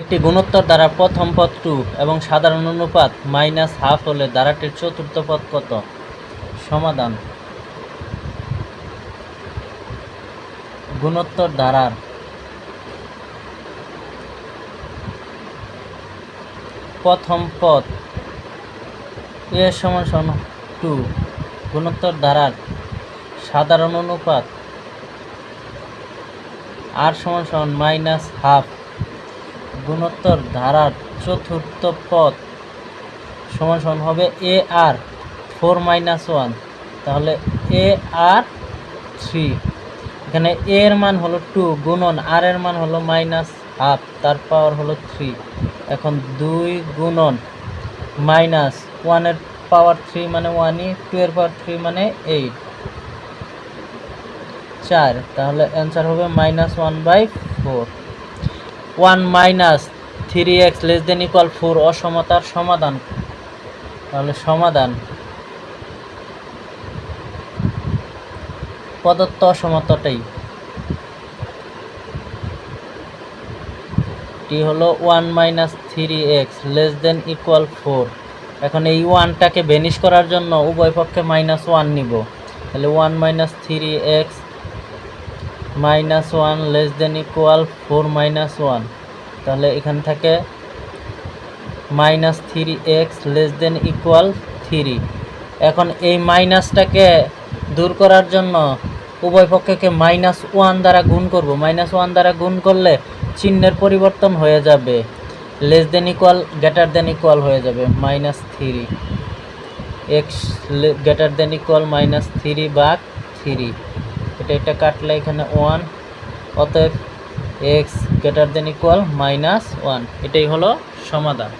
একটি গুণোত্তর দ্বারা প্রথম পদ টু এবং সাধারণ অনুপাত মাইনাস হাফ হলে দ্বারাটির চতুর্থ পদ কত? সমাধান। গুণোত্তর ধারার প্রথম পদ এ সমান সমান টু। গুণোত্তর ধারার সাধারণ অনুপাত আর সমান সমান মাইনাস হাফ। গুণোত্তর ধারার চতুর্থ পদ সমান সমান হবে A R four minus one তাহলে এ আর থ্রি এখানে এ এর মান হলো টু গুণন আর এর মান হলো মাইনাস হাফ তার পাওয়ার হলো থ্রি এখন দুই গুণন মাইনাস ওয়ানের পাওয়ার থ্রি মানে ওয়ানই টু এর পাওয়ার থ্রি মানে এইট চার, তাহলে অ্যান্সার হবে minus one by four one minus three x less than equal four অসমতার সমাধান। তাহলে সমাধান। প্রদত্ত অসমতাটাই। টি হলো one minus three x less than equal four এখন এই ওয়ানটাকে ভেনিশ করার জন্য উভয় পক্ষে মাইনাস ওয়ান নিব। তাহলে one minus three x minus one less than equal four minus one. তাহলে এখান থেকে minus three x less than equal three. এখন এই মাইনাসটাকে দূর করার জন্য উভয় পক্ষকে মাইনাস ওয়ান দ্বারা গুণ করব। মাইনাস ওয়ান দ্বারা গুণ করলে চিহ্নের পরিবর্তন হয়ে যাবে। Less than equal, greater than equal হয়ে যাবে minus three. X greater than equal minus three বা থ্রি। এটা এটা কাটলে এখানে ওয়ান অতএব x greater than equal minus one এটাই হলো সমাধান।